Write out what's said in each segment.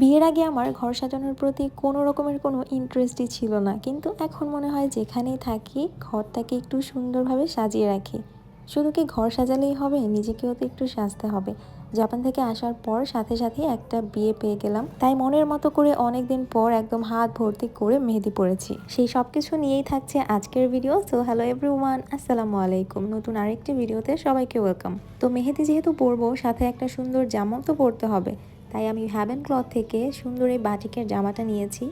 বিয়ের আগে আমার ঘর সাজানোর প্রতি কোনো রকমের কোনো ইন্টারেস্টই ছিল না। কিন্তু এখন মনে হয় যেখানেই থাকি, ঘরটাকে একটু সুন্দরভাবে সাজিয়ে রাখি। শুধু কি ঘর সাজালেই হবে? নিজেকেও তো একটু সাজতে হবে। জাপান থেকে আসার পর সাথে সাথে একটা বিয়ে পেয়ে গেলাম। তাই মনের মতো করে অনেক দিন পর একদম হাত ভর্তি করে মেহেদি পড়েছি সেই সব কিছু নিয়েই থাকছে আজকের ভিডিও সো হ্যালো এভরিওয়ান আসসালামু আলাইকুম। নতুন আরেকটি ভিডিওতে সবাইকে ওয়েলকাম তো মেহেদি যেহেতু পরবো, সাথে একটা সুন্দর জামাও তো পরতে হবে। তাই আমি হ্যাভেন ক্লথ থেকে সুন্দর এই বাটিকের জামাটা নিয়েছি।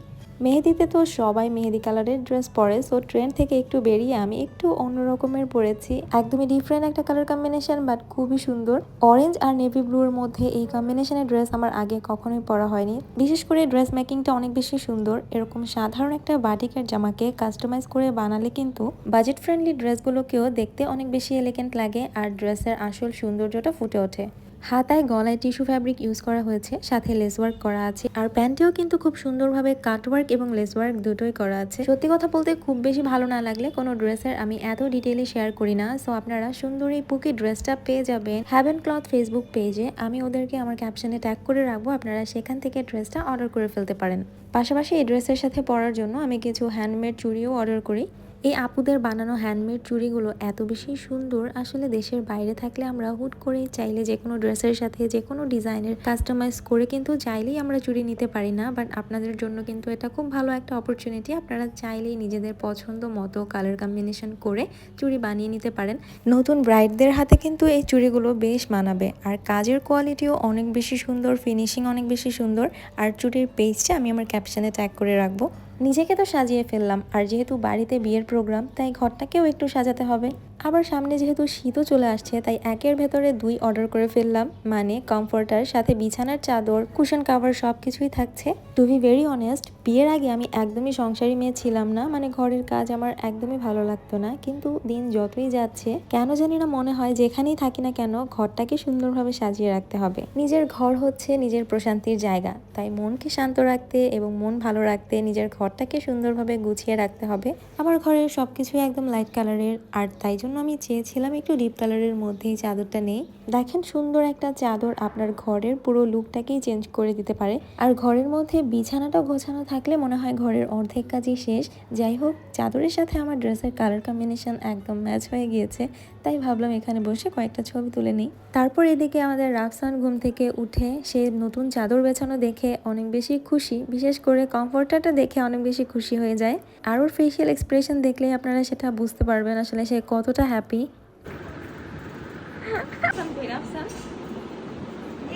মেহেদিতে তো সবাই মেহেদি কালারের ড্রেস পরে সো ট্রেন্ড থেকে একটু বেরিয়ে আমি একটু অন্য রকমের পরেছি। একদমই ডিফারেন্ট একটা কালার কম্বিনেশন বাট খুবই সুন্দর। অরেঞ্জ আর নেভি ব্লুর মধ্যে এই কম্বিনেশনের ড্রেস আমার আগে কখনোই পরা হয়নি। বিশেষ করে ড্রেস মেকিংটা অনেক বেশি সুন্দর। এরকম সাধারণ একটা বাটিকের জামাকে কাস্টমাইজ করে বানালে কিন্তু বাজেট ফ্রেন্ডলি ড্রেসগুলোকেও দেখতে অনেক বেশি এলিগেন্ট লাগে, আর ড্রেসের আসল সৌন্দর্যটা ফুটে ওঠে। হাতায় গলায় টিস্যু ফ্যাব্রিক ইউজ করা হয়েছে, সাথে লেস ওয়ার্ক করা আছে, আর প্যান্টেও কিন্তু খুব সুন্দরভাবে কাট ওয়ার্ক এবং লেস ওয়ার্ক দুটোই করা আছে। সত্যি কথা বলতে খুব বেশি ভালো না লাগলে কোনো ড্রেসের আমি এত ডিটেইলে শেয়ার করি না, সো আপনারা সুন্দর এই পুকি ড্রেসটা পেয়ে যাবেন। হ্যাভেন ক্লথ ফেসবুক পেজে আমি ওদেরকে আমার ক্যাপশনে ট্যাগ করে রাখব, আপনারা সেখান থেকে ড্রেসটা অর্ডার করে ফেলতে পারেন। পাশাপাশি এই ড্রেসের সাথে পরার জন্য আমি কিছু হ্যান্ডমেড চুড়িও অর্ডার করি। এই আপুদের বানানো হ্যান্ডমেড চুড়িগুলো এত বেশি সুন্দর, আসলে দেশের বাইরে থাকলে আমরা হুট করে চাইলে যে কোনো ড্রেসের সাথে, যে কোনো ডিজাইনের কাস্টমাইজ করে কিন্তু চাইলেই আমরা চুড়ি নিতে পারি না। বাট আপনাদের জন্য কিন্তু এটা খুব ভালো একটা অপরচুনিটি আপনারা চাইলেই নিজেদের পছন্দ মতো কালার কম্বিনেশন করে চুড়ি বানিয়ে নিতে পারেন। নতুন ব্রাইডদের হাতে কিন্তু এই চুড়িগুলো বেশ মানাবে। আর কাজের কোয়ালিটিও অনেক বেশি সুন্দর ফিনিশিং অনেক বেশি সুন্দর। আর চুড়ির পেজটা আমি আমার ক্যাপশানে ট্যাগ করে রাখব। নিজেকে তো সাজিয়ে ফেললাম আর যেহেতু বাড়িতে বিয়ের প্রোগ্রাম তাই ঘরটাকেও একটু সাজাতে হবে। আবার সামনে যেহেতু শীতও চলে আসছে, তাই একের ভেতরে দুই অর্ডার করে ফেললাম। মানে কমফোর্টার সাথে বিছানার চাদর কুশন কাভার সব কিছুই থাকছে। টু বি ভেরি অনেস্ট বিয়ের আগে আমি একদমই সংসারী মেয়ে ছিলাম না। মানে ঘরের কাজ আমার একদমই ভালো লাগতো না। কিন্তু দিন যতই যাচ্ছে, কেন জানি না মনে হয় যেখানেই থাকি না কেন, ঘরটাকে সুন্দরভাবে সাজিয়ে রাখতে হবে। নিজের ঘর হচ্ছে নিজের প্রশান্তির জায়গা। তাই মনকে শান্ত রাখতে এবং মন ভালো রাখতে নিজের ঘরটাকে সুন্দরভাবে গুছিয়ে রাখতে হবে। আমার ঘরের সবকিছুই একদম লাইট কালারের আর তাই জন্য আমি চেয়েছিলাম একটু ডিপ কালারের মধ্যেই চাদরটা নেই। দেখেন সুন্দর একটা চাদর আপনার ঘরের পুরো লুকটাকেই চেঞ্জ করে দিতে পারে। আর ঘরের মধ্যে বিছানাটা গোছানো থাকলে মনে হয় ঘরের অর্ধেক কাজই শেষ। যাই হোক, চাদরের সাথে আমার ড্রেসের কালার কম্বিনেশন একদম ম্যাচ হয়ে গিয়েছে। তাই ভাবলাম এখানে বসে কয়েকটা ছবি তুলে নিই। তারপর এদিকে আমাদের রাফসান ঘুম থেকে উঠে সে নতুন চাদর বেছানো দেখে অনেক বেশি খুশি। বিশেষ করে কমফোর্টারটা দেখে অনেক বেশি খুশি হয়ে যায়। আর ওর ফেসিয়াল এক্সপ্রেশন দেখলেই আপনারা সেটা বুঝতে পারবেন আসলে সে কতটা হ্যাপি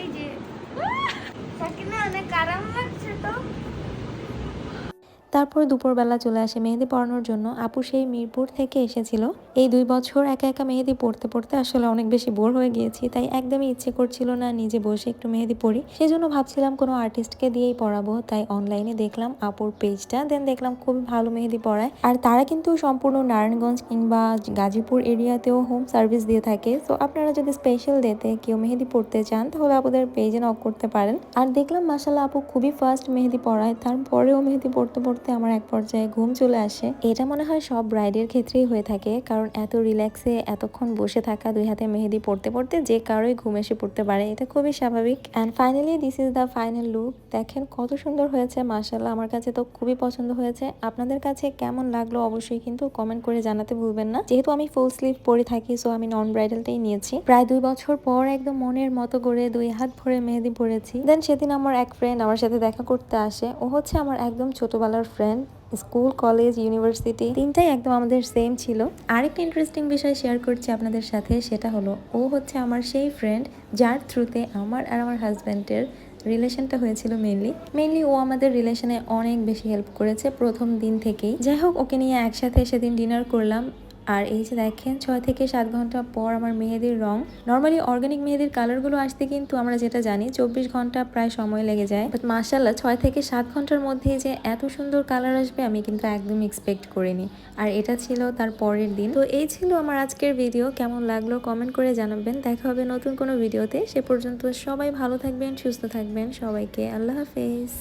এই যে অনেক আরাম তারপর দুপুরবেলা চলে আসে মেহেদি পড়ানোর জন্য। আপু সেই মিরপুর থেকে এসেছিল। এই দুই বছর একা একা মেহেদি পড়তে পড়তে আসলে অনেক বেশি বোর হয়ে গিয়েছি, তাই একদমই ইচ্ছে করছিল না নিজে বসে একটু মেহেদি পড়ি। সেজন্য ভাবছিলাম কোনো আর্টিস্টকে দিয়েই পড়াবো, তাই অনলাইনে দেখলাম আপুর পেজটা দেন দেখলাম খুবই ভালো মেহেদি পড়ায়। আর তারা কিন্তু সম্পূর্ণ নারায়ণগঞ্জ কিংবা গাজীপুর এরিয়াতেও হোম সার্ভিস দিয়ে থাকে। তো আপনারা যদি স্পেশাল ডেতে কেউ মেহেদি পড়তে চান, তাহলে আপুদের পেজে নক করতে পারেন। আর দেখলাম মাসাল্লাহ আপু খুবই ফার্স্ট মেহেদি পড়ায়, তারপরেও মেহেদি পড়তে পড়তে আমার এক পর্যায়ে ঘুম চলে আসে। এটা মনে হয় সব ব্রাইডের ক্ষেত্রেই হয়ে থাকে, কারণ এত রিল্যাক্সে এতক্ষণ বসে থাকা, দুই হাতে মেহেদি পড়তে পড়তে যে কারোই ঘুম এসে পড়তে পারে, এটা খুবই স্বাভাবিক। And finally this is the final look দেখেন কত সুন্দর হয়েছে মার্শাল্লাহ আমার কাছে তো খুবই পছন্দ হয়েছে। আপনাদের কাছে কেমন লাগল অবশ্যই কিন্তু কমেন্ট করে জানাতে ভুলবেন না। যেহেতু আমি ফুল স্লিভ পরে থাকি সো আমি নন ব্রাইডালটাই নিয়েছি। প্রায় দুই বছর পর একদম মনের মতো করে দুই হাত ভরে মেহেদি পড়েছি দেন সেদিন আমার এক ফ্রেন্ড আমার সাথে দেখা করতে আসে। ও হচ্ছে আমার একদম ছোটবেলার ফ্রেন্ড স্কুল কলেজ ইউনিভার্সিটি তিনটাই একদম আমাদের সেম ছিল। আরেকটা ইন্টারেস্টিং বিষয় শেয়ার করছি আপনাদের সাথে, সেটা হলো, ও হচ্ছে আমার সেই ফ্রেন্ড যার থ্রুতে আমার আর আমার হাজব্যান্ডের রিলেশনটা হয়েছিল মেনলি মেনলি ও আমাদের রিলেশনে অনেক বেশি হেল্প করেছে প্রথম দিন থেকেই। যাই হোক, ওকে নিয়ে একসাথে সেদিন ডিনার করলাম। আর এই যে দেখেন, ছয় থেকে সাত ঘণ্টা পর আমার মেহেদির রং। নর্মালি অর্গানিক মেহেদির কালারগুলো আসতে কিন্তু আমরা যেটা জানি, চব্বিশ ঘণ্টা প্রায় সময় লেগে যায়। বাট মার্শাল্লাহ ছয় থেকে সাত ঘণ্টার মধ্যেই যে এত সুন্দর কালার আসবে, আমি কিন্তু একদম এক্সপেক্ট করিনি। আর এটা ছিল তার পরের দিন। তো এই ছিল আমার আজকের ভিডিও কেমন লাগল কমেন্ট করে জানাবেন। দেখা হবে নতুন কোনো ভিডিওতে সে পর্যন্ত সবাই ভালো থাকবেন, সুস্থ থাকবেন। সবাইকে আল্লাহ হাফেজ।